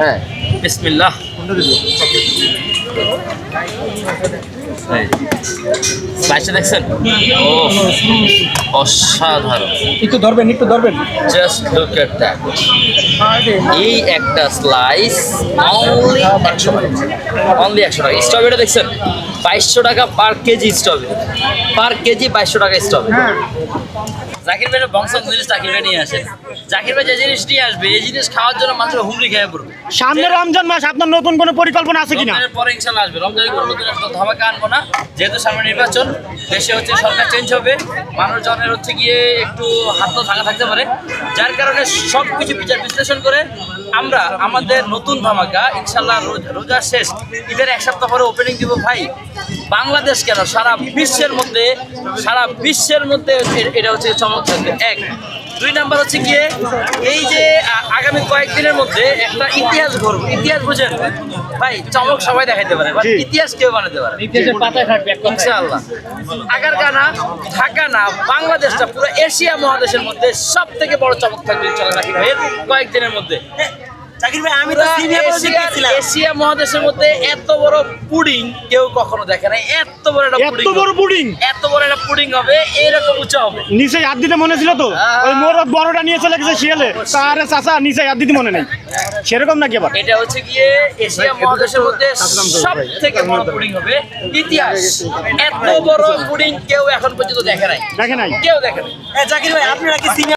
হ্যাঁ। বিসমিল্লাহ। দেখছেন? ও অসাধারণ। একটু ধরবেন একটু ধরবেন। জাস্ট লুক এট দ্যাট এই একটা স্লাইস অনলি একশো টাকা। অনলি একশো টাকা। দেখছেন? বাইশশো টাকা per KG strawberry. Per KG বাইশশো টাকা স্ট্রবেরি। জাকির ভাইয়ের বংশ জিনিস জাকির ভাই নিয়ে আসে। জাকির ভাই যে জিনিস নিয়ে আসবে এই জিনিস খাওয়ার জন্য মানুষ হুমড়ি খেয়ে পড়বে। সামনে রমজান মাস আপনার নতুন কোনো পরিকল্পনা আছে কিনা? পরে ইনশাল্লাহ আসবে। রমজানের কোনো নতুন একটা ধামাকা আনব না। যেহেতু সামনে নির্বাচন, দেশে হচ্ছে সরকার চেঞ্জ হবে। মানুষজনের হচ্ছে গিয়ে একটু হাত তো থাকা থাকতে পারে। যার কারণে সব কিছু বিচার বিশ্লেষণ করে আমরা আমাদের নতুন ধামাকা ইনশাল্লাহ রোজ- শেষ। ঈদের এক সপ্তাহ পরে ওপেনিং দিব ভাই। বাংলাদেশ কেন? সারা বিশ্বের মধ্যে সারা বিশ্বের মধ্যে এটা হচ্ছে চমক থাকবে এক। দুই নাম্বার হচ্ছে গিয়ে এই যে আগামী কয়েকদিনের মধ্যে একটা ইতিহাস ঘুরবো। ইতিহাস বুঝেন? ভাই চমক সবাই দেখাইতে পারে। ইতিহাস কেউ বানাতে পারে ইতিহাসের পাতায় থাকবে ইনশাআল্লাহ। ঢাকা না বাংলাদেশটা পুরো এশিয়া মহাদেশের মধ্যে সব থেকে বড় চমক থাকবে ইনশাআল্লাহ জাকির ভাইয়ের কয়েকদিনের মধ্যে। আমি তো পুরা সিনিয়র এশিয়ার- এশিয়া মহাদেশের মধ্যে এত বড় পুডিং কেউ কখনো দেখে নাই। এত বড় একটা এত বড় পুডিং? এত বড় একটা পুডিং হবে এরকম উঁচু হবে। নিচে হাত দিতে মনে ছিল তো? ওই মোরদ বড়টা নিয়ে চলে গেছে শিয়ালে। তারে চাচা নিচে হাত দিতে মনে নেই। সেরকম নাকি আবার? এটা হচ্ছে গিয়ে এশিয়া মহাদেশের মধ্যে সব থেকে বড় পুডিং হবে। ইতিহাস এত বড় পুডিং কেউ এখন পর্যন্ত দেখে নাই। দেখে নাই? কেউ দেখে নাই। জাকির ভাই আপনারা কি সিনিয়র